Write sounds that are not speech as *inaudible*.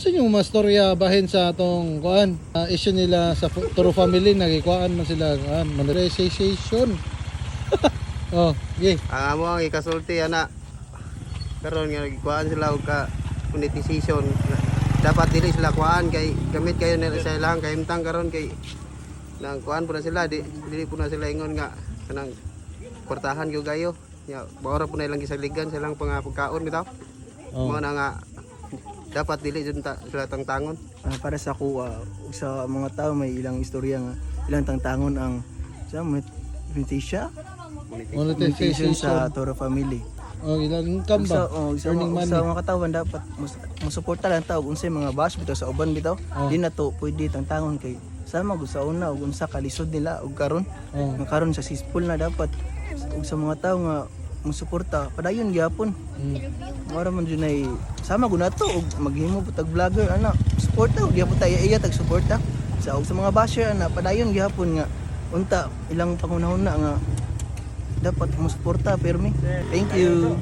Sa inyong mastorya bahin sa atong kuan, uh, issue nila sa Turo family nagikuan man sila kuan, monetization. *laughs* oh, okay. Ang amo ang ikasulti ana. Karon nga kuan sila og ka monetization. Dapat dili sila kuan kay gamit kayo nila sa ilang kay imtang karon kay nang kuan po na sila di dili po na sila ingon nga kanang kwartahan gyud kayo. Ya, bawara po na ilang gisaligan sa ilang pangapagkaon bitaw. Oh. Mo na nga dapat dili jud ta, sila tangtangon. Ah, para sa kuha ug sa mga tao may ilang istorya nga ilang tangtangon ang sa Vintisha Monetization sa Toro family. Oh, ilang income Sa ba? oh, sa, Earning mga, money. sa mga katawan dapat mus- musuporta lang tao unsay mga bash bitaw sa uban bitaw. Oh. Di na to pwede tangtangon kay sama gud sa una ug unsa kalisod nila ug karon Oh. nga karon sa sispool na dapat ug sa mga tao nga musuporta padayon gyapon. Mm. Mara man dyan ay sama ko na to ug maghimo po tag vlogger ana suporta ug gyapon tayo iya tag suporta sa sa mga basher ana padayon gyapon nga unta ilang pangunahon na nga dapat mo suporta permi thank you